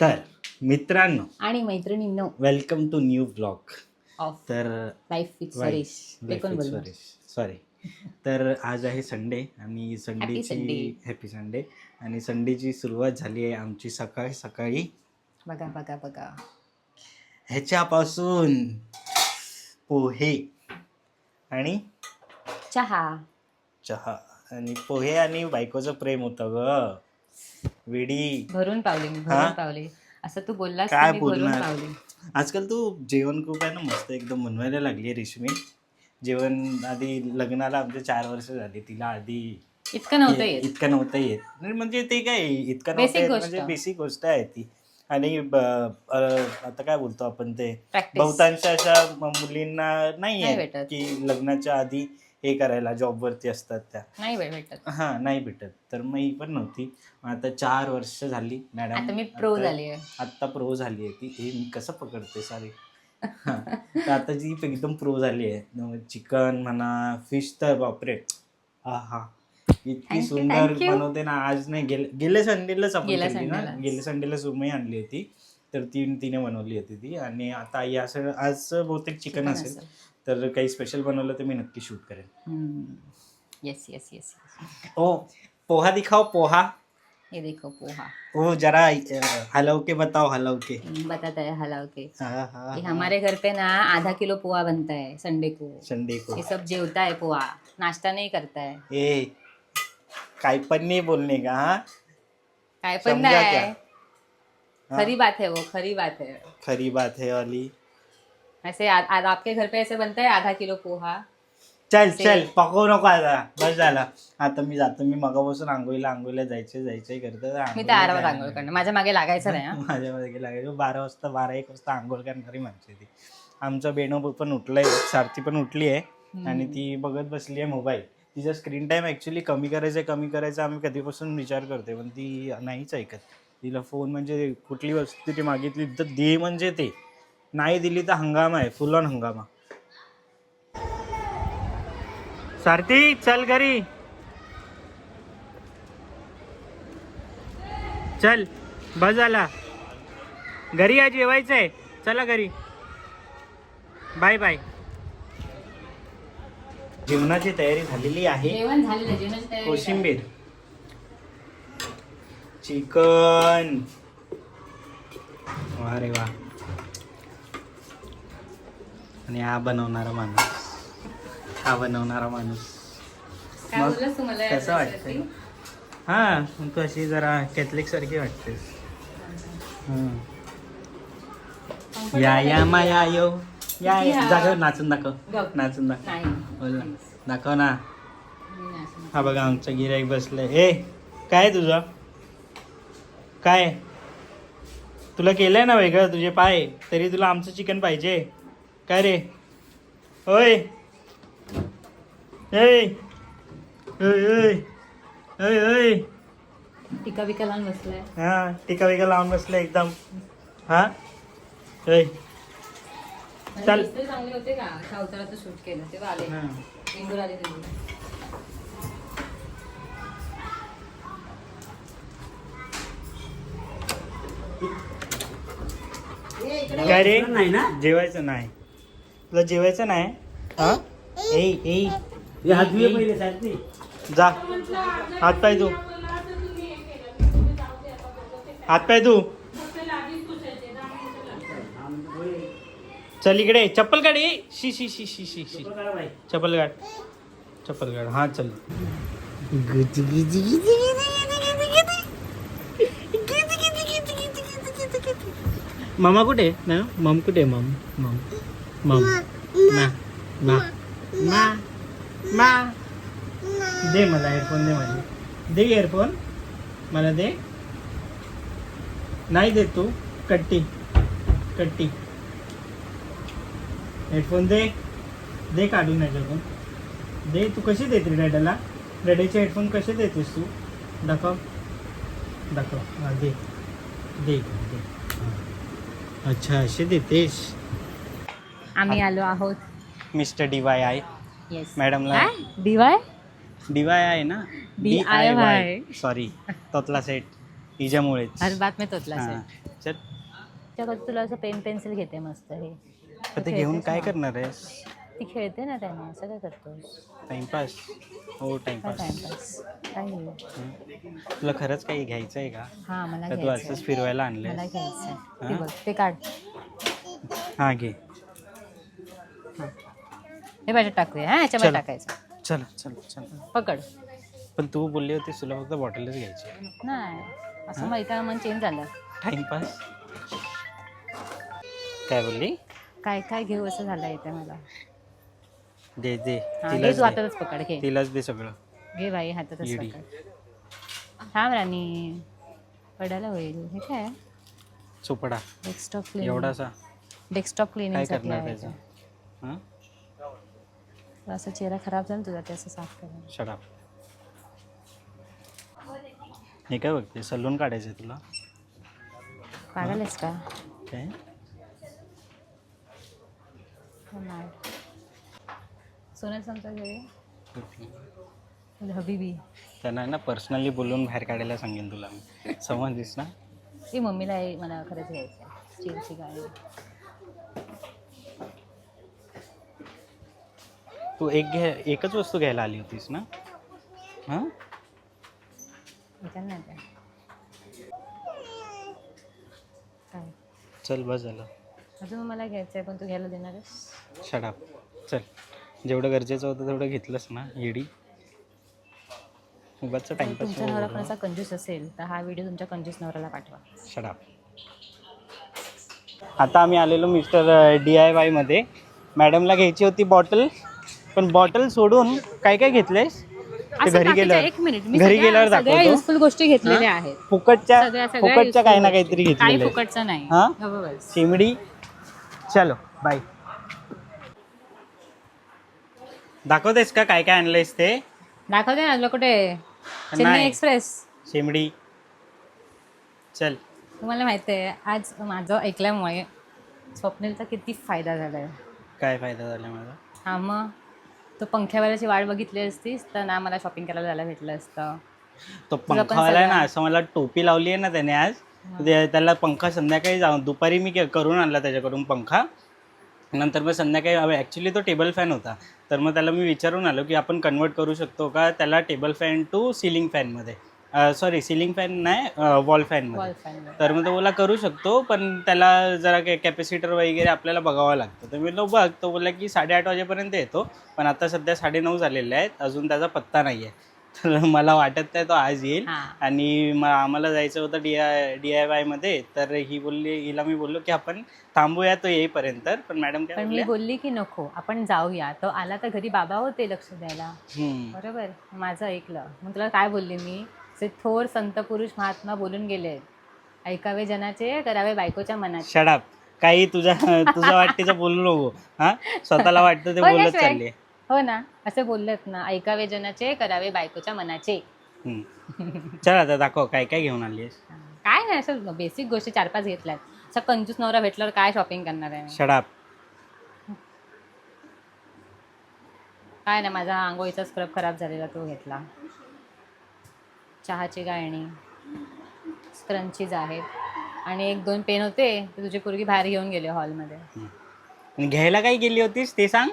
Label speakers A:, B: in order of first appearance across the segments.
A: तर मित्रांनो
B: आणि मैत्रिणींनो.
A: Welcome to new blog
B: of
A: तर
B: लाईफ विथ सुरेश ते कोण बोलणार.
A: सॉरी तर आज आहे संडे आणि संडेची
B: Sunday.
A: हॅपी संडे आणि संडेची सुरुवात झाली आहे आमची सकाळी सकाळी.
B: बघा बघा बघा.
A: ह्याच्यापासून पोहे आणि
B: चहा.
A: चहा आणि पोहे आणि बायकोचं प्रेम होतं ग. वेडी.
B: भरून पावले मी
A: हा?
B: भरून पावले. असं तू बोललास
A: काय
B: तर मी भरून
A: बोलणार?
B: पावले.
A: आजकाल तू जेवण खूप आहे ना मस्त एकदम बनवायला लागली आहे रेशमी. जेवण आधी लग्नाला आमचे चार वर्ष झाली तिला आधी
B: इतकं नव्हतं
A: ये-
B: येत.
A: इतकं नव्हतं येत. नाही, म्हणजे ते काय इतकं
B: Basic
A: नव्हतं येत
B: गोष्ट.
A: म्हणजे बेसिक गोष्ट आहे ती. आणि ब- अ, आता काय बोलतो आपण ते?
B: प्रॅक्टिस
A: बहुतांश अशा म- मुलींना नाही
B: नाही
A: आहे
B: भेटत.
A: की लग्नाच्या आधी हे करायला जॉब वरती असतात त्या.
B: नाही भेटत.
A: हा नाही भेटत. तर मग ही पण नव्हती. मग आता चार वर्ष झाली मॅडम.
B: आता मी प्रो झाली आहे.
A: आता प्रो झाली आहे ती. हे मी कसं पकडते सारी तर आता जी एकदम प्रो झाली आहे. चिकन म्हणा फिश तर बापरे. हा हा इतकी
B: you,
A: सुंदर
B: thank you.
A: बनवते ना. आज नाही गेले गेल्या संडेलाच आपण
B: गेल्या
A: केली ना?
B: संडेलाच.
A: गेल्या संडेला सुरमई आणली होती. तर ती तिने बनवली होती ती. आणि आता या सण आज बहुतेक चिकन असेल. तर काही स्पेशल बनवलं तर मी नक्की शूट करेन.
B: येस येस येस
A: ओ पोहा दिखाओ पोहा.
B: ये देखो पोहा.
A: ओ जरा हलव के बताओ हलव के
B: बताता है हलाव के
A: हाँ, हाँ.
B: हमारे घर पे ना आधा किलो पोहा बनता है संडे को.
A: संडे को.
B: ये सब जेवता है पोहा नाश्ता नहीं करता है.
A: ए काय पण नाही बोलणे का हा?
B: काय पण नाही.
A: हाँ?
B: खरी बात है वो खरी बात है.
A: खरी बात है वाली.
B: ऐसे आ, आ, आपके घर पे ऐसे बनता है आधा किलो पोहा?
A: चल चल पकवू नको आता. बस झाला. आता मी जातो मी मगापासून आंघोळीला आंघोळीला जायचे जायचे करतो
B: मी तर आरामात
A: जायला
B: आंघोळ करणार. माझ्या मागे लागायचं नाही हा.
A: माझ्या मध्ये लागायचं. बारा वाजता बारा एक वाजता आंघोळ करणारी माणसं आहे ती. आमचा बेणो पण उठलाय. सारथी पण उठली आहे. आणि ती बघत बसली आहे मोबाईल. तिचा स्क्रीन टाइम ॲक्च्युली कमी करायचं कमी करायचं आम्ही कधीपासून विचार करतोय पण ती नाहीच ऐकत. तिला फोन म्हणजे कुठली वस्तू ती मागितली तर दे म्हणजे ते. नाही दिली तर हंगामा आहे फुल ऑन हंगामा. सारथी चल घरी. चल बस झाला घरी आज जेवायचंय. चला घरी. Bye bye. जेवणाची तयारी झालेली आहे.
B: जेवण झालेलं आहे, जेवणाची तयारी
A: कोशिंबीर. चिकन. वा रे वा आणि हा बनवणारा माणूस. हा बनवणारा माणूस.
B: काय
A: मग
B: बोललास तू मला
A: कसं
B: या
A: वाटतंय?
B: ड्रेसवरती?
A: हा मग तू अशी जरा कॅथलिक सारखी वाटतेस. हम्म. या या माया यो या. या.
B: हा?
A: दाखव नाचून दाखव. नाचून दाखव.
B: नाही.
A: बोल. ना दाखव ना.
B: मी नाही असं
A: हा बघा आमचं गिराईक बसलंय. ए काय तुझं? काय? तुला केलंय ना वेगळं? तुझे पाय. तरी तुला आमचं चिकन पाहिजे. काय रे? होय ए ओय ओय. ओय ओय.
B: टिका बिका लावून बसलाय.
A: हा टिका बिका लावून बसलं एकदम. हा? ओय. चल.
B: चांगले होते का? सावताळाचं शूट केलं. तेव्हा आले
A: हा.
B: इंदूर आले तुम्ही
A: काय रे? जेवायचं नाही. तुला जेवायचं नाही? हा? ए ए. जा. हात पाय तू हात पाय तू चल इकडे चप्पल काढ ए शी शी शी शी शी शी. चप्पल काढ चप्पल काढ हा चल. मामा कुठे? ना मम कुठे मम? मम. मम ना ना ना ना दे मला हेडफोन दे माझे. दे इयरफोन मला दे. नाही देत तू. कट्टी. कट्टी. हेडफोन दे. दे काढून याच्यातून. दे. तू कशी देते डॅडाला? डॅडीचे हेडफोन कसे देतेस तू? दाखव. दाखव. हा दे. दे. दे. अच्छा असे देतेस?
B: आम्ही आलो आहोत.
A: Mister D Y I
B: yes
A: मॅडमला
B: काय? D Y
A: D Y I ना?
B: DIY.
A: सॉरी तोतला सेट. हिच्यामुळेच.
B: हर बात में तोतला
A: हा.
B: से
A: चल.
B: त्याकडे तुला असं पेन पेन्सिल घेते मस्त हे.
A: तर ते घेऊन काय करणार आहेस?
B: ती खेळते ना त्याने असं काय करतोस?
A: टाइमपास? हो
B: काय
A: टाइमपास.
B: टाइमपास काय
A: तुला खरंच काही घ्यायचं आहे का?
B: हा मला
A: का तू असंच फिरवायला
B: मला
A: आणलंय
B: घ्यायचं
A: हा?
B: ते बघ ते काढ.
A: हा घे.
B: हा. भाज्यात टाकूया हा याच्यामध्ये
A: चल.
B: टाकायचं.
A: चल चल चल.
B: पकड.
A: पण तू बोलली होतीस तुला फक्त बॉटलच घ्यायची.
B: नाही असं इथं मन चेंज झालं.
A: टाइमपास? काय बोलली?
B: काय काय घेऊ असं झालं इथे मला.
A: दे दे.
B: हा घे
A: तिलाच दे.
B: हातातच पकड घे.
A: तिलाच दे सगळं.
B: घे बाई हातातच
A: येडी.
B: पकड. थांब राणी. पडायला होईल. हे काय?
A: चोपडा.
B: डेस्कटॉप क्लिनिंग
A: एवढासा.
B: डेस्कटॉप
A: काय
B: क्लिनिंगसाठी
A: करणार त्याचं. हां?
B: असं चेहरा खराब झाला ना तुझा ते असं साफ करा.
A: हे काय बघते सलून काढायचं आहे तुला.
B: काढायलाच का?
A: काय?
B: हो सांगतो घरी हबीबी.
A: त्यांना आहे ना पर्सनली बोलून बाहेर काढायला सांगेन तुला मी. समजलीस ना?
B: ती मम्मीला हे मला खरंच घ्यायचं आहे गाडी.
A: तू एक घ्या एकच वस्तू घ्यायला आली होतीस ना? हां?
B: नाही काय काय?
A: चल बस झालं.
B: अजून मला घ्यायचं आहे पण तू घ्यायला देणारच
A: शडाप चल. जेवढं गरजेचं होतं तेवढं घेतलंस ना येडी उगाच टाइमपास
B: तुमचा नवरा पण असा कंजूस असेल तर हा व्हिडिओ तुमच्या कंजूस नवऱ्याला पाठवा.
A: शडाप आता आम्ही आलेलो मिस्टर डी आय वायमध्ये मॅडमला घ्यायची होती बॉटल पण बॉटल सोडून काय काय घेतलंयस? ते घरी गेल्यावर
B: एक मिनिट मी
A: घरी गेल्यावर दाखवतो.
B: युजफुल गोष्टी घेतलेल्या आहेत.
A: फुकटच्या
B: सगळ्या सगळ्या
A: फुकटच्या काही ना काहीतरी.
B: काही
A: घेतलेलं
B: फुकटचं नाही.
A: हा?
B: हो, बस.
A: चिमडी? चलो बाय दाखवतेस का काय काय आणलंयस ते?
B: दाखवते ना तुला कुठे? चेन्नई
A: नाही.
B: एक्सप्रेस.
A: चिमडी. चल.
B: तुम्हाला माहिती आहे आज माझं ऐकल्यामुळे स्वप्नीलचा किती फायदा झाला आहे
A: काय फायदा झाला माझा?
B: हा मग? तो पंख्यावाल्याची वाट बघितली असतीस तर ना मला शॉपिंग करायला जायला भेटलं असतं.
A: तो
B: तुला पण
A: पंखावाला आहे ना
B: सगळं-
A: असं मला टोपी लावली आहे ना त्याने आज. ते- त्याला पंखा संध्याकाळी जाऊन दुपारी मी के- करून आणला त्याच्याकडून पंखा. नंतर मग संध्याकाळी ॲक्च्युली तो टेबल फॅन होता. तर मग त्याला मी विचारून आलो की आपण कन्वर्ट करू शकतो का? त्याला टेबल फॅन टू सिलिंग फॅनमध्ये सॉरी सिलिंग फॅन नाही वॉल
B: फॅन
A: तर मग तो बोला करू शकतो पण त्याला जरा काही कॅपॅसिटर वगैरे आपल्याला बघावं लागतं. तर मी बोललो बघ. तो बोला की साडेआठ वाजेपर्यंत येतो पण आता सध्या साडेनऊ झालेले आहेत अजून त्याचा पत्ता नाही आहे तर मला वाटत नाही तो आज येईल. आणि मग आम्हाला जायचं होतं डी आय डी आय वायमध्ये तर ही बोलली हिला मी बोललो की आपण थांबूया तो येईपर्यंत. पण मॅडम काय
B: पण मी
A: बोलल्या
B: बोलली की नको आपण जाऊया. तो आला तर घरी बाबा होते लक्ष द्यायला.
A: हम्म.
B: बरोबर? माझं ऐकलं. मग तुला काय बोलली मी? जे थोर संत पुरुष महात्मा बोलून गेले ऐकावे जनाचे करावे बायकोच्या मनाचे.
A: शडाप काही तुझ्या तुझ्या वाटतेचं बोलू नको. हा? स्वतःला वाटतं ते
B: हो,
A: बोलत. चालले.
B: हो ना असे बोललेत ना. ऐकावे जनाचे करावे बायकोच्या मनाचे.
A: चल आता दाखव काय काय घेऊन आली
B: काय नाही असं बेसिक गोष्टी चार पाच घेतल्यात. असं कंजूस नवरा भेटल्यावर काय शॉपिंग करणार आहे? मी?
A: शडाप
B: काय नाही माझा आंघोळीचा स्क्रब खराब झालेला तो घेतला. चहाची गाळणी स्क्रंचीज आहेत. आणि एक दोन पेन होते ते तुझी पोरगी बाहेर घेऊन गेले हॉलमध्ये.
A: आणि घ्यायला काय गेली होतीस ते सांग.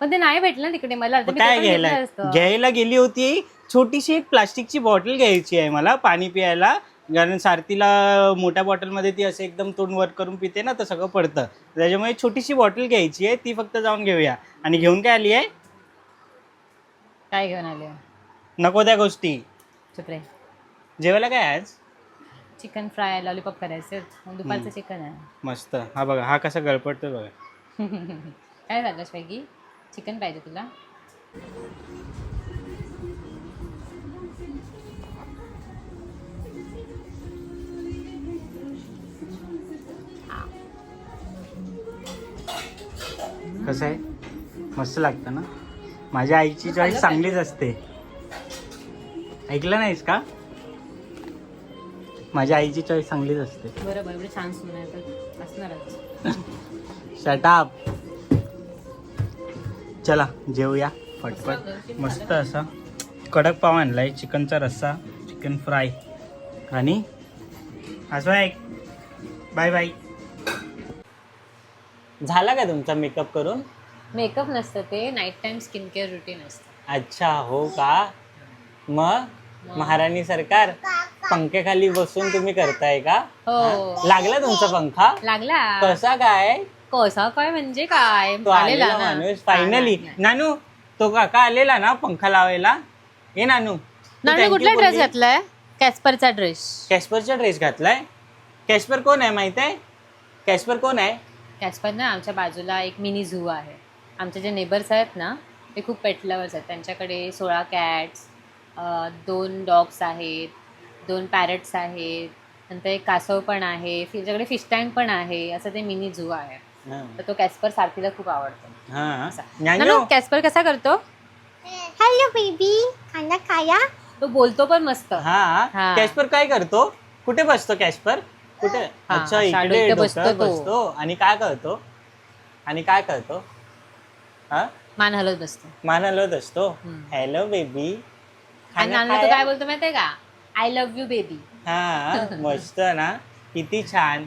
B: पण ते नाही भेटलं तिकडे मला
A: काय
B: पण
A: घ्यायला?
B: घेतलं असतं.
A: घ्यायला गेली होती छोटीशी एक प्लास्टिकची बॉटल घ्यायची आहे मला पाणी प्यायला. कारण सारथीला मोठ्या बॉटलमध्ये ती असं एकदम तोंड वर करून पिते ना तर सगळं पडतं. त्याच्यामुळे छोटीशी बॉटल घ्यायची आहे ती फक्त जाऊन घेऊया. आणि घेऊन काय आली आहे?
B: काय घेऊन आले
A: नको त्या गोष्टी.
B: चुप रे.
A: जेवायला काय आज?
B: चिकन फ्राय लॉलीपॉप करायचे दुपारचं चिकन आहे.
A: मस्त. हा बघा हा कसा गळपटतो बघा.
B: काय झालं स्वॅगी चिकन पाहिजे तुला?
A: कसं आहे? मस्त लागतं ना? माझ्या आईची चॉईस चांगलीच असते. ऐकलं नाहीस का? माझ्या आईची चॉईस चांगलीच असते.
B: बरोबर एवढे छान सुन आहे तर असणारच.
A: शटाप चला जेवूया. पटपट मस्त असा. कडक पाव आणलाय चिकनचा रस्सा चिकन फ्राय. आणि असं एक बाय बाय झाला का तुमचा मेकअप करून?
B: मेकअप नसतं ते night time skin care routine असतं.
A: अच्छा हो का? मग? महाराणी सरकार? पंख्याखाली बसून तुम्ही करताय का?
B: हो.
A: लागला तुमचा पंखा?
B: लागला.
A: कसा काय?
B: कसा काय म्हणजे काय?
A: तो
B: आलेला
A: आलेला
B: ना.
A: माणूस फायनली
B: हा, हा.
A: नानू तो काका आलेला ना पंखा लावायला? ये नानू
B: नानू कुठला ड्रेस. घातलाय? कॅस्परचा ड्रेस
A: कॅस्परचा ड्रेस घातलाय? कॅस्पर कोण आहे माहीत आहे? कॅस्पर कोण आहे?
B: कॅस्पर ना आमच्या बाजूला एक मिनी झू आहे. आमचे जे नेबर्स आहेत ना ते खूप पेट लवर्स आहेत. त्यांच्याकडे सोळा कॅट्स दोन डॉग्स आहेत. दोन पॅरट्स आहेत नंतर एक कासव पण आहे त्यांच्याकडे फिश टँक पण आहे असं ते मिनी झू आहे.
A: हा.
B: तर तो कॅस्पर सारखीला खूप आवडतो.
A: हा.
B: कॅस्पर कसा करतो?
C: हॅलो बेबी खाना खाया?
B: तो बोलतो पण मस्त.
A: हा.
B: हा.
A: कॅस्पर काय करतो? कुठे बसतो कॅस्पर? कुठे? अच्छा इकडे बसतो आणि काय करतो? आणि काय करतो? हा?
B: मान हलत बसतो.
A: मान हलवत असतो. हॅलो बेबी
B: आणि काय बोलतो माहितीये का? आय लव्ह यू बेबी
A: हा मस्त ना. किती छान.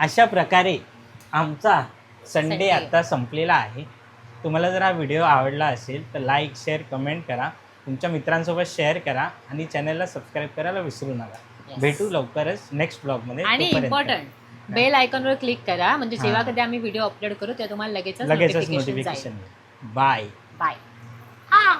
A: अशा प्रकारे आमचा संडे
B: Sunday.
A: आता संपलेला आहे. तुम्हाला जर हा व्हिडिओ आवडला असेल तर लाईक शेअर कमेंट करा. तुमच्या मित्रांसोबत शेअर करा आणि चॅनलला सबस्क्राईब करायला विसरू नका.
B: Yes.
A: भेटू लवकरच नेक्स्ट ब्लॉगमध्ये
B: आणि
A: तोपर्यंत.
B: इम्पॉर्टंट बेल आयकॉनवर क्लिक करा. म्हणजे जेव्हा
A: हा.
B: कधी आम्ही व्हिडिओ अपलोड करू तेव्हा तुम्हाला लगेचच
A: लगेचच
B: नोटिफिकेशन
A: नोटिफिकेशन बाय
B: बाय
C: हा.